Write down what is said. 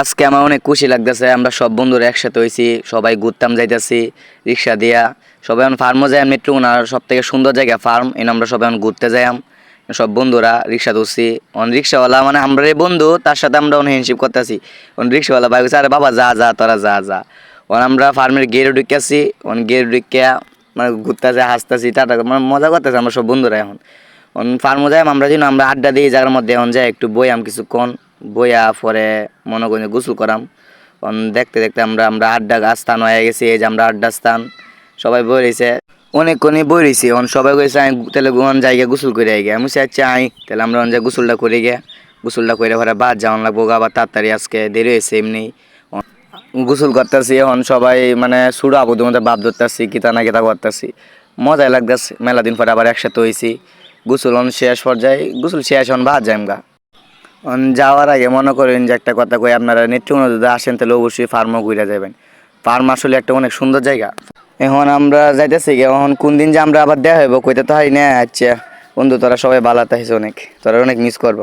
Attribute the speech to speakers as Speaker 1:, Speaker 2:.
Speaker 1: আজকে আমার অনেক খুশি লাগতেছে, আমরা সব বন্ধুরা একসাথে হয়েছি সবাই ঘুরতাম, যাইতেছি, রিক্সা দিয়া। সবাই এখন ফার্মও যাই মেট্রো ওনার সব থেকে সুন্দর জায়গা ফার্ম এনে আমরা সবাই এখন ঘুরতে যাইম সব বন্ধুরা রিক্সা ধরছি। অন রিক্সাওয়ালা মানে আমরা বন্ধু, তার সাথে আমরা অনেক হ্যান্ডশিপ করতেছি। অন রিক্সাওয়ালা ভাই আরে বাবা, যা যা, তোরা যা যা। অন আমরা ফার্মের গেড়ে ঢুকেছি অন গেড়ে ঢুকে মানে ঘুরতেছে হাসতেছি টাটা মানে মজা করতেছে আমরা সব বন্ধুরা এখন। অন ফার্মও যাই আমরা যেন আমরা আড্ডা দিই, জায়গার মধ্যে এখন যাই, একটু বইয়াম কিছুক্ষণ। বইয়া পরে মনে করি গোসল করাম। দেখতে দেখতে আমরা আমরা আড্ডা স্থান হয়ে গেছি, এই যে আমরা আড্ডা স্থান, সবাই বই রয়েছে। অনেকক্ষণই বই রয়েছি, অন সবাই কইছে আমি তাহলে অন জায়গা গোসল করে আই আমি চাচ্ছি আই তাহলে আমরা অন জায়গায় গোসলটা করে গে গোসলটা করে পরে বাদ যাওয়ান লাগবো আবার তাড়াতাড়ি আজকে দেরি হয়েছে এমনি। গোসল করতেছি এখন সবাই মানে সুড়ো আবুদের মধ্যে বাপ ধরতেছি কিতা না কিতা করতেছি। মজাই লাগতেছে, মেলা দিন পরে আবার একসাথে হয়েছি গোসল অন শেষ পর্যায়ে, গোসল শেষ হন বাদ যাইম গা। যাওয়ার আগে মনে করেন যে একটা কথা কই, আপনারা নেত্রকোনা যদি আসেন তাহলে অবশ্যই ফার্মও ঘুরে যাবেন। ফার্ম আসলে একটা অনেক সুন্দর জায়গা। এখন আমরা যাইতেছি এখন কোন দিন যে আমরা আবার দেখা হইব, কইতে তো হয় না আচ্ছা। বন্ধু, তোরা সবাই বালাতে অনেক। তোরা অনেক মিস করব।